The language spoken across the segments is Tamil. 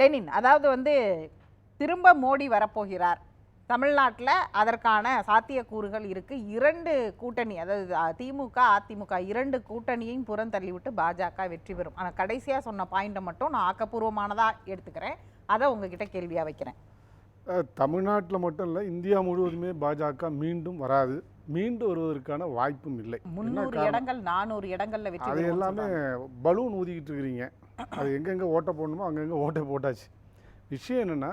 லெனின். அதாவது வந்து திரும்ப மோடி வரப்போகிறார். தமிழ்நாட்டில் அதற்கான சாத்தியக்கூறுகள் இருக்கு. இரண்டு கூட்டணி அதாவது திமுக அதிமுக இரண்டு கூட்டணியையும் புறந்தள்ளிவிட்டு பாஜக வெற்றி பெறும். ஆனால் கடைசியாக சொன்ன பாயிண்ட்டை மட்டும் நான் ஆக்கப்பூர்வமானதாக எடுத்துக்கிறேன். அதை உங்ககிட்ட கேள்வியாக வைக்கிறேன். தமிழ்நாட்டில் மட்டும் இல்லை இந்தியா முழுவதுமே பாஜக மீண்டும் வராது. மீண்டு வருவதற்கான வாய்ப்பும் இல்லை. காரணம்? இடங்கள் நானூறு இடங்கள்ல அது பெறுவோம்னு எல்லாமே. பலூன் ஊதிக்கிட்டு இருக்கிறீங்க. அது எங்கெங்கே ஓட்ட போடணுமோ அங்கங்கே ஓட்டை போட்டாச்சு. விஷயம் என்னென்னா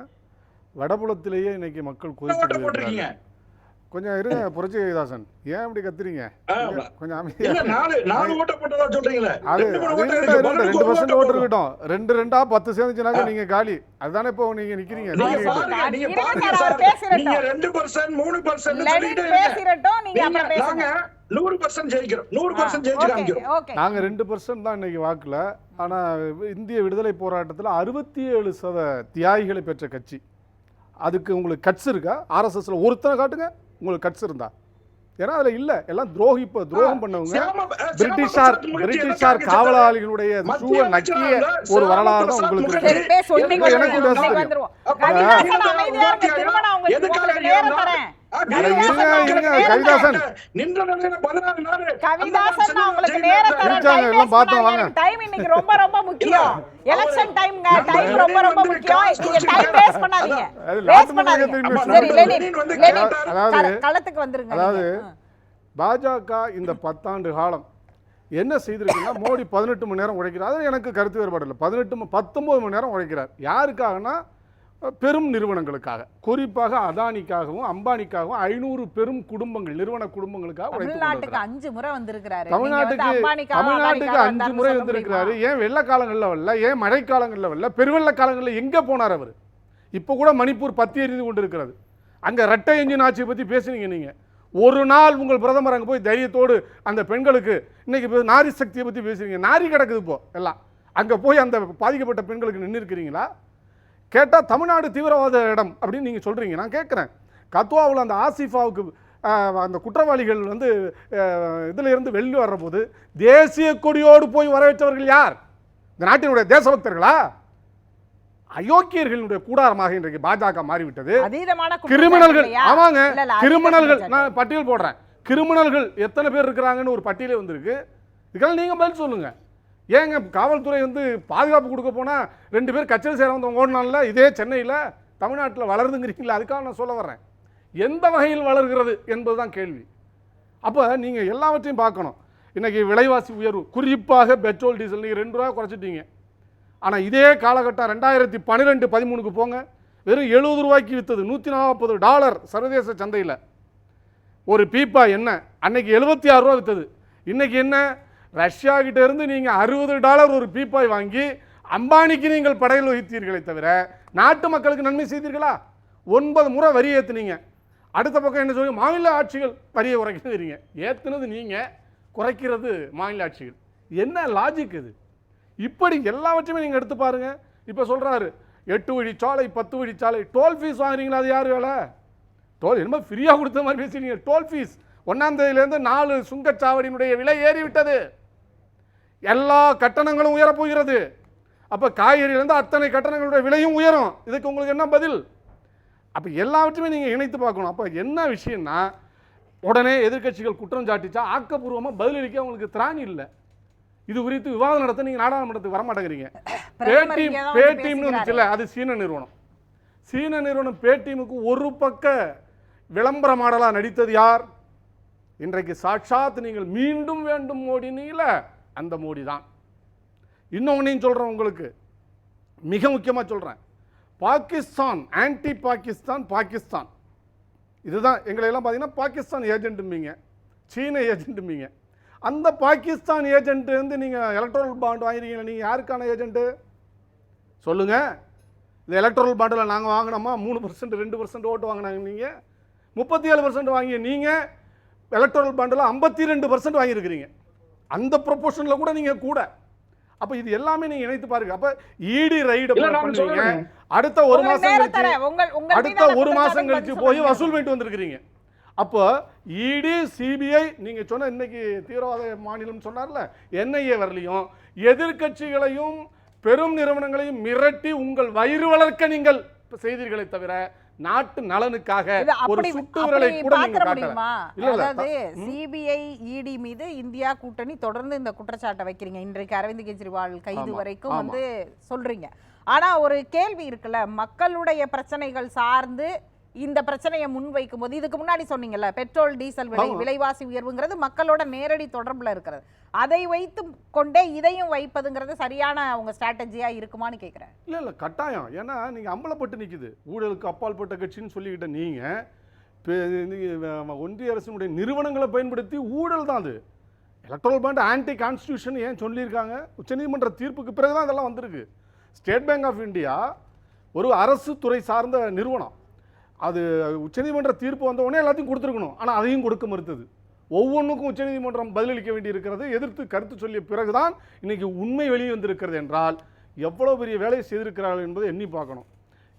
வடபுலத்திலேயே இன்னைக்கு மக்கள் போயிருக்காங்க. கொஞ்சம் இருங்க புரட்சி கைதாசன் ஏன் இப்படி கத்துறீங்க? கொஞ்சம் ரெண்டு பர்சன்ட் ஓட்டு. இருக்கட்டும். ரெண்டு ரெண்டா பத்து சேர்ந்துச்சுனாக்க நீங்க காலி. அதுதானே இப்போ நீங்க நிக்கிறீங்க? நீங்க ரெண்டு percent, மூணு percent நூறு percent ஜெயிக்கிறோம். நூறு percent ஜெயிச்சு காமிக்கிறோம் நாங்க ரெண்டு பர்சன்ட் தான் இன்னைக்கு வாக்குல. ஆனா இந்திய விடுதலை போராட்டத்துல அறுபத்தி ஏழு சத தியாகிகளை பெற்ற கட்சி. அதுக்கு உங்களுக்கு கட்ஸ் இருக்கா? ஆர்எஸ்எஸ்ல ஒருத்தனை காட்டுங்க. உங்களுக்கு கட்ஸ் இருந்தா. ஏன்னா அதுல இல்ல. எல்லாம் துரோகி இப்ப துரோகம் பண்ணவங்க. பிரிட்டிஷார் பிரிட்டிஷார் காவலாளிகளுடைய ஷூவை நக்கிய ஒரு வரலாறு தான் உங்களுக்கு எனக்கு கவிதாசன் கவிதாசன். உங்களுக்கு எல்லாம் பார்த்தோம். வாங்க. டைம் இன்னைக்கு ரொம்ப ரொம்ப முக்கியம். எலெக்ஷன் டைம் நம்ம டைம் ரொம்ப ரொம்ப வந்து முக்கியம். காசு நீங்க டைம் வச்சுக்கிட்டு வேஸ்ட் பண்ணாதீங்க. அது வேஸ்ட் நாட்டு பண்ணாதீங்க. மக்களுக்கு தெரியும். சரி நம்ம லெனின் லெனின் வந்து லெனின் அதாவது- கள- களத்துக்கு வந்துருங்க அதாவது நீங்க. பாஜக இந்த பத்தாண்டு காலம் என்ன செய்திருக்குன்னா மோடி பதினெட்டு மணி நேரம் உழைக்கிறார். அது எனக்கு கருத்து வேறுபாடு இல்லை. பதினெட்டு பத்தொன்பது மணி நேரம் உழைக்கிறார். யாருக்காகனா பெரும் நிறுவனங்களுக்காக. குறிப்பாக அதானிக்காகவும் அம்பானிக்காகவும் ஐநூறு பெரும் குடும்பங்கள் நிறுவன குடும்பங்களுக்காக தமிழ்நாட்டுக்கு. அஞ்சு முறை வந்திருக்கிறாரு. தமிழ்நாட்டுக்கு தமிழ்நாட்டுக்கு அஞ்சு முறை வந்திருக்கிறாரு. ஏன் வெள்ள காலங்களில் வரல? ஏன் மழை காலங்களில் வரல? பெருவெள்ள காலங்களில் எங்கே போனார் அவர்? இப்போ கூட மணிப்பூர் பத்தி எரிந்து கொண்டிருக்கிறது. அங்கே ரெட்டை என்ஜின் ஆட்சியை பற்றி பேசுனீங்க நீங்கள் ஒரு நாள் உங்கள் பிரதமர் அங்கே போய் தைரியத்தோடு அந்த பெண்களுக்கு இன்னைக்கு நாரி சக்தியை பற்றி பேசுறீங்க. நாரி கிடக்குது இப்போ எல்லாம். அங்கே போய் அந்த பாதிக்கப்பட்ட பெண்களுக்கு நின்று இருக்கிறீங்களா கேட்டால் தமிழ்நாடு தீவிரவாத இடம் அப்படின்னு நீங்கள் சொல்கிறீங்க நான் கேட்குறேன் கத்வாவில் அந்த ஆசிஃபாவுக்கு அந்த குற்றவாளிகள் வந்து இதுல இருந்து வெளியே வர்றபோது தேசிய கொடியோடு போய் வரவேற்றவர்கள் யார்? இந்த நாட்டினுடைய தேசபக்தர்களா? அயோக்கியர்களுடைய கூடாரமாக இன்றைக்கு பாஜக மாறிவிட்டது. கிரிமினல்கள்? ஆமாங்க கிரிமினல்கள். நான் பட்டியல் போடுறேன். கிரிமினல்கள் எத்தனை பேர் இருக்கிறாங்கன்னு ஒரு பட்டியலே வந்திருக்கு. இதுக்கெல்லாம் நீங்க பதில் சொல்லுங்க. ஏங்க காவல்துறை வந்து பாதுகாப்பு கொடுக்க போனால் ரெண்டு பேர் கச்சல் சேர வந்தவங்க ஓடினால இதே சென்னையில் தமிழ்நாட்டில் வளருதுங்கிறீங்களா? அதுக்காக நான் சொல்ல வர்றேன். எந்த வகையில் வளர்கிறது என்பது தான் கேள்வி. அப்போ நீங்கள் எல்லாவற்றையும் பார்க்கணும். இன்றைக்கி விலைவாசி உயர்வு குறிப்பாக பெட்ரோல் டீசல் நீங்கள் ரெண்டு ரூபா குறைச்சிட்டீங்க. ஆனால் இதே காலகட்டம் ரெண்டாயிரத்தி பன்னிரெண்டு பதிமூணுக்கு போங்க. வெறும் எழுபது ரூபாய்க்கு விற்றது நூற்றி நாற்பது டாலர் சர்வதேச சந்தையில். ஒரு பீப்பா என்ன? அன்னைக்கு எழுபத்தி ஆறு ரூபா விற்றது இன்றைக்கி என்ன? ரஷ்யா கிட்டேருந்து நீங்கள் அறுபது டாலர் ஒரு பீப்பாய் வாங்கி அம்பானிக்கு நீங்கள் படையல் வகித்தீர்களே தவிர நாட்டு மக்களுக்கு நன்மை செய்தீர்களா? ஒன்பது முறை வரி ஏற்றுனீங்க அடுத்த பக்கம் என்ன சொல்லி மாநில ஆட்சிகள் வரியை குறைக்கிறீங்க. ஏற்றுனது நீங்கள் குறைக்கிறது மாநில ஆட்சிகள். என்ன லாஜிக் இது? இப்படி எல்லாவற்றையுமே நீங்கள் எடுத்து பாருங்கள் இப்போ சொல்கிறாரு எட்டு வழி சாலை பத்து வழி சாலை டோல் ஃபீஸ் வாங்குறீங்களா? அது யார் வேலை? டோல் என்னமோ ஃப்ரீயாக கொடுத்த மாதிரி பேசுகிறீங்க டோல் ஃபீஸ் ஒன்றாம் தேதியிலேருந்து நாலு சுங்கச்சாவடியினுடைய விலை ஏறிவிட்டது. எல்லா கட்டணங்களும் உயரப் போகிறது. அப்போ காய்கறியிலேருந்து அத்தனை கட்டணங்களுடைய விலையும் உயரும். இதுக்கு உங்களுக்கு என்ன பதில்? அப்போ எல்லாவற்றையுமே நீங்கள் இணைத்து பார்க்கணும். அப்போ என்ன விஷயம்னா உடனே எதிர்க்கட்சிகள் குற்றம் சாட்டிச்சா ஆக்கப்பூர்வமாக பதிலளிக்க உங்களுக்கு திராணி இல்லை. இது குறித்து விவாதம் நடத்த நீங்கள் நாடாளுமன்றத்துக்கு வர மாட்டேங்கிறீங்க. பிரதமர் பேடிஎம் பேடிஎம்னு பேசுகிறாரு. வந்துச்சுல்ல அது சீன நிறுவனம். சீன நிறுவனம் பேடிஎம்முக்கு ஒரு பக்க விளம்பர மாடலாக நடித்தது யார்? இன்றைக்கு சாட்சாத் நீங்கள் மீண்டும் வேண்டும் மோடினீங்கள. அந்த மோடி தான். இன்னொன்னையும் சொல்கிறேன் உங்களுக்கு. மிக முக்கியமாக சொல்கிறேன் பாகிஸ்தான் ஆன்டி பாகிஸ்தான். பாகிஸ்தான் இதுதான் எங்களை எல்லாம் பார்த்தீங்கன்னா பாகிஸ்தான் ஏஜென்ட்டும்பீங்க சீன ஏஜென்ட்டும்பீங்க அந்த பாகிஸ்தான் ஏஜென்ட் வந்து நீங்கள் எலக்ட்ரல் பாண்ட் வாங்கிருக்கீங்க நீங்கள் யாருக்கான ஏஜென்ட்டு? சொல்லுங்கள் இந்த எலக்ட்ரல் பாண்டில் நாங்கள் வாங்கினோமா? மூணு பர்சன்ட் ரெண்டு பர்சன்ட் ஓட்டு வாங்கினாங்க நீங்கள் முப்பத்தி ஏழு பர்சன்ட் வாங்கி நீங்கள் எலக்ட்ரல் பாண்டில் ஐம்பத்தி ரெண்டு பர்சன்ட் வாங்கியிருக்கிறீங்க. அந்த ப்ரொபோஷனில் கூட நீங்கள் கூட. அப்போ இது எல்லாமே நீங்கள் இணைத்து பாருங்க. அப்போ இடி ரைடு பண்ணுவீங்க. அடுத்த ஒரு கழிச்சு உங்கள் அடுத்த ஒரு மாசம் கழிச்சு போய். வசூல் பண்ணிட்டு வந்திருக்கிறீங்க. அப்போ இடி சிபிஐ நீங்க சொன்ன இன்னைக்கு தீவிரவாத மாநிலம் சொன்னார்ல என்ஐஏ வரலையும் எதிர்க்கட்சிகளையும் பெரும் நிறுவனங்களையும் மிரட்டி உங்கள் வயிறு வளர்க்க நீங்கள் செய்தீர்களே தவிர நாட்டு நலனுக்காக ஒரு அப்படி சுட்டு விரலை அப்படி கூட முடியுமா? அதாவது சிபிஐ இடி மீது இந்தியா கூட்டணி தொடர்ந்து இந்த குற்றச்சாட்டை வைக்கிறீங்க. இன்றைக்கு அரவிந்த் கெஜ்ரிவால் கைது வரைக்கும். வந்து சொல்றீங்க. ஆனா ஒரு கேள்வி இருக்குல்ல மக்களுடைய பிரச்சனைகள் சார்ந்து இந்த பிரச்சனையை முன்வைக்கும் போது இதுக்கு முன்னாடி சொன்னீங்கல்ல பெட்ரோல் டீசல் விலை. விலைவாசி உயர்வுங்கிறது மக்களோட நேரடி தொடர்புல இருக்கிறது. அதை வைத்து கொண்டே இதையும் வைப்பதுங்கிறது சரியான உங்க ஸ்ட்ராட்டஜியா இருக்குமான்னு கேக்குறேன். இல்ல இல்ல கட்டாயம். ஏன்னா நீங்க அம்பலப்பட்டு நிக்குது. ஊழலுக்கு அப்பாற்பட்ட கட்சின்னு சொல்லிக்கிட்ட நீங்க பெ- நீங்க, அஹ், ஒன்றிய அரசினுடைய நிறுவனங்களை பயன்படுத்தி ஊழல் தான் அது. எலக்ட்ரல் பாண்ட் ஆன்டி கான்ஸ்டியூஷன் ஏன் சொல்லியிருக்காங்க? உச்சநீதிமன்ற தீர்ப்புக்கு பிறகு தான் இதெல்லாம் வந்திருக்கு. ஸ்டேட் பேங்க் ஆஃப் இந்தியா ஒரு அரசு துறை சார்ந்த நிறுவனம். அது உச்சநீதிமன்ற தீர்ப்பு வந்த உடனே எல்லாத்தையும் கொடுத்துருக்கணும். ஆனால் அதையும் கொடுக்க மறுத்தது. ஒவ்வொன்றுக்கும் உச்சநீதிமன்றம் பதிலளிக்க வேண்டியிருக்கிறது எதிர்த்து கருத்து சொல்லிய பிறகுதான் இன்னைக்கு உண்மை வெளியே வந்திருக்கிறது என்றால் எவ்வளோ பெரிய வேலையை செய்திருக்கிறார்கள் என்பதை எண்ணி பார்க்கணும்.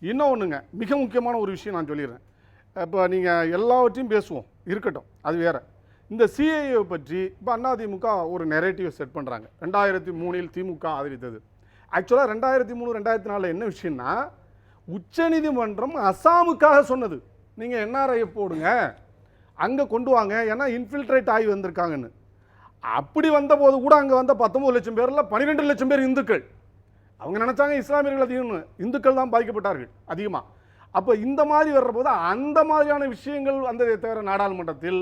இன்னும் ஒன்றுங்க மிக முக்கியமான ஒரு விஷயம் நான் சொல்லிடுறேன். இப்போ நீங்கள் எல்லாவற்றையும் பேசுவோம். இருக்கட்டும். அது வேறு. இந்த சிஏஏ பற்றி இப்போ அதிமுக ஒரு நெரேட்டிவை செட் பண்ணுறாங்க ரெண்டாயிரத்தி மூணில் திமுக ஆதரித்தது. ஆக்சுவலாக ரெண்டாயிரத்தி மூணு ரெண்டாயிரத்தி நாலில் என்ன விஷயம்னா உச்சநீதிமன்றம் அசாமுக்காக சொன்னது. நீங்கள் என்ஆர்ஐ போடுங்க. அங்கே கொண்டு வாங்க. ஏன்னா இன்ஃபில்ட்ரேட் ஆகி வந்திருக்காங்கன்னு. அப்படி வந்தபோது கூட அங்கே வந்த பத்தொம்பது லட்சம் பேரில் பன்னிரெண்டு லட்சம் பேர் இந்துக்கள். அவங்க நினச்சாங்க இஸ்லாமியர்கள் அதிகம்னு. இந்துக்கள் தான் பாதிக்கப்பட்டார்கள் அதிகமாக அப்போ இந்த மாதிரி வர்றபோது அந்த மாதிரியான விஷயங்கள் வந்ததை தவிர நாடாளுமன்றத்தில்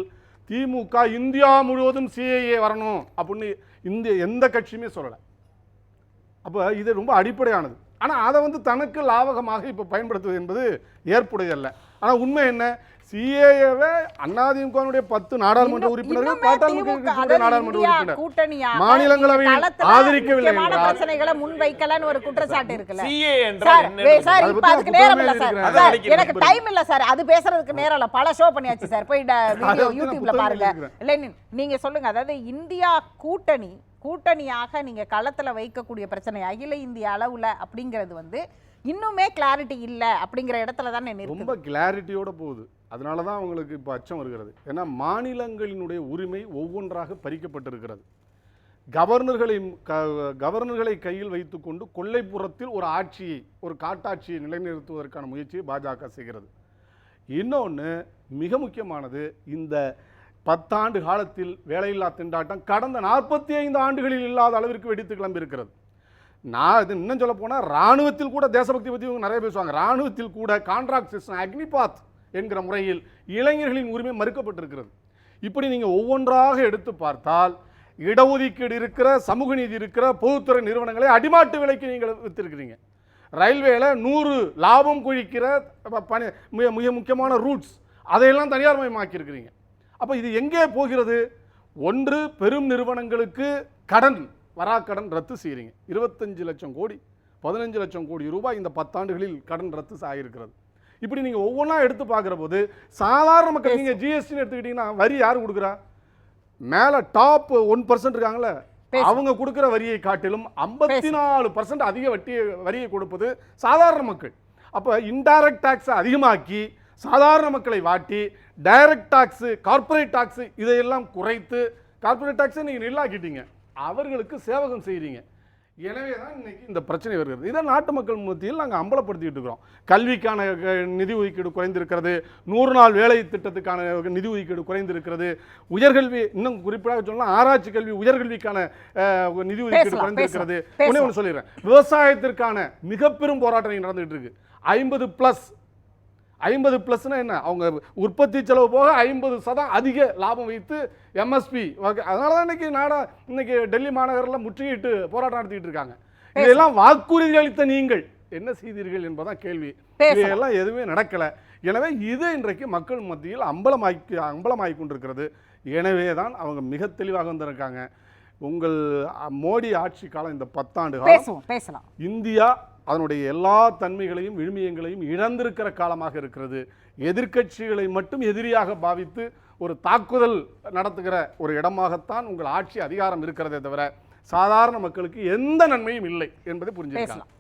திமுக இந்தியா முழுவதும் சிஏஏ வரணும் அப்படின்னு இந்திய எந்த கட்சியுமே சொல்லலை. அப்போ இது ரொம்ப அடிப்படையானது. ஆனால் அதை வந்து தனக்கு லாபகமாக இப்போ பயன்படுத்துவது என்பது ஏற்புடையதல்ல. ஆனால் உண்மை என்ன? சிஏஏவை அதிமுகவினுடைய பத்து நாடாளுமன்ற உறுப்பினர்கள் பாட்டாளி நாடாளுமன்ற உறுப்பினர். நீங்க களத்துல ஆதரிக்கவில்லை பிரச்சனைகளை முன்வைக்கலன்னு ஒரு குற்றச்சாட்டு இருக்குல்ல. சார் இப்ப அதுக்கு நேரம் இல்ல சார். எனக்கு டைம் இல்ல சார். அது பேசுறதுக்கு நேரம் இல்ல. பல ஷோ பண்ணியாச்சு சார். போய் யூடியூப்ல பாருங்க. லெனின் நீங்க சொல்லுங்க. அதாவது இந்தியா கூட்டணி கூட்டணியாக நீங்கள் களத்தில் வைக்கக்கூடிய பிரச்சனை அகில இந்திய அளவில் அப்படிங்கிறது வந்து இன்னுமே கிளாரிட்டி இல்லை அப்படிங்கிற இடத்துல தானே ரொம்ப கிளாரிட்டியோட போகுது. அதனால தான் அவங்களுக்கு இப்போ அச்சம் வருகிறது. ஏன்னா மாநிலங்களினுடைய உரிமை ஒவ்வொன்றாக பறிக்கப்பட்டிருக்கிறது. கவர்னர்களை க- கவர்னர்களை கையில் வைத்துக்கொண்டு கொள்ளைப்புறத்தில் ஒரு ஆட்சியை ஒரு காட்டாட்சியை நிலைநிறுத்துவதற்கான முயற்சியை பாஜக செய்கிறது. இன்னொன்று மிக முக்கியமானது இந்த பத்தாண்டு காலத்தில் வேலையில்லா திண்டாட்டம் கடந்த நாற்பத்தி ஐந்து ஆண்டுகளில் இல்லாத அளவிற்கு வெடித்து கிளம்பியிருக்கிறது. நான் இது இன்னும் சொல்ல போனால் ராணுவத்தில் கூட தேசபக்தி பற்றி இவங்க நிறைய பேசுவாங்க. ராணுவத்தில் கூட கான்ட்ராக்ட் சிஸ்டம் அக்னிபாத் என்கிற முறையில் இளைஞர்களின் உரிமை மறுக்கப்பட்டிருக்கிறது. இப்படி நீங்கள் ஒவ்வொன்றாக எடுத்து பார்த்தால் இடஒதுக்கீடு இருக்கிற சமூக நீதி இருக்கிற பொதுத்துறை நிறுவனங்களை அடிமாட்டு விலைக்கு நீங்கள் வித்திருக்கிறீங்க. ரயில்வேல நூறு லாபம் குழிக்கிற ப- பணி மிக மிக முக்கியமான ரூட்ஸ் அதையெல்லாம் தனியார் மயமாக்கியிருக்கிறீங்க அப்போ இது எங்கே போகிறது? ஒன்று பெரும் நிறுவனங்களுக்கு கடன் வராக்கடன் ரத்து செய்கிறீங்க. இருபத்தஞ்சு லட்சம் கோடி பதினஞ்சு லட்சம் கோடி ரூபாய் இந்த பத்தாண்டுகளில் கடன் ரத்து ஆகியிருக்கிறது. இப்படி நீங்கள் ஒவ்வொன்றா எடுத்து பார்க்குற போது சாதாரண மக்கள் நீங்கள் ஜிஎஸ்டின்னு எடுத்துக்கிட்டிங்கன்னா வரி யார் கொடுக்குறா? மேலே டாப் ஒன் பர்சன்ட் இருக்காங்களே. அவங்க கொடுக்குற வரியை காட்டிலும் ஐம்பத்தி நாலு பர்சன்ட் அதிக வட்டி வரியை கொடுப்பது சாதாரண மக்கள். அப்போ இன்டைரக்ட் டாக்ஸை அதிகமாக்கி சாதாரண மக்களை வாட்டி டைரக்ட் டாக்ஸு கார்ப்பரேட் டாக்ஸு இதையெல்லாம் குறைத்து கார்ப்பரேட் டாக்ஸை நீங்கள் நில்லாக்கிட்டீங்க. அவர்களுக்கு சேவகம் செய்கிறீங்க எனவே தான் இன்னைக்கு இந்த பிரச்சனை வருகிறது. இதை நாட்டு மக்கள் மத்தியில் நாங்கள் அம்பலப்படுத்திட்டு இருக்கிறோம். கல்விக்கான நிதி ஒதுக்கீடு குறைந்திருக்கிறது. நூறு நாள் வேலை திட்டத்துக்கான நிதி ஒதுக்கீடு குறைந்திருக்கிறது. உயர்கல்வி இன்னும் குறிப்பாக சொல்லலாம் ஆராய்ச்சி கல்வி உயர்கல்விக்கான நிதி ஒதுக்கீடு குறைந்திருக்கிறது. ஒண்ணே ஒன்று சொல்லிடுறேன். விவசாயத்திற்கான மிக பெரும் போராட்டம் நடந்துகிட்டு இருக்கு. ஐம்பது ப்ளஸ் ஐம்பது ப்ளஸ்னா என்ன? அவங்க உற்பத்தி செலவு போக ஐம்பது சதம் அதிக லாபம் வைத்து எம்எஸ்பி அதனால தான் இன்னைக்கு நாடா இன்னைக்கு டெல்லி மாநகரில் முற்றுகையிட்டு போராட்டம் நடத்திட்டு இருக்காங்க. இதெல்லாம் வாக்குறுதி அளித்த நீங்கள் என்ன செய்தீர்கள் என்பதான் கேள்வி. இதெல்லாம் எதுவுமே நடக்கல. எனவே இது இன்றைக்கு மக்கள் மத்தியில் அம்பலமாக்கி அம்பலமாகி கொண்டிருக்கிறது எனவே தான் அவங்க மிக தெளிவாக வந்திருக்காங்க. உங்கள் மோடி ஆட்சி காலம் இந்த பத்தாண்டு காலம். இந்தியா அதனுடைய எல்லா தன்மைகளையும் விழுமியங்களையும் இழந்திருக்கிற காலமாக இருக்கிறது. எதிர்க்கட்சிகளை மட்டும் எதிரியாக பாவித்து ஒரு தாக்குதல் நடத்துகிற ஒரு இடமாகத்தான் உங்கள் ஆட்சி அதிகாரம் இருக்கிறதே தவிர சாதாரண மக்களுக்கு எந்த நன்மையும் இல்லை என்பதை புரிஞ்சுக்கலாம்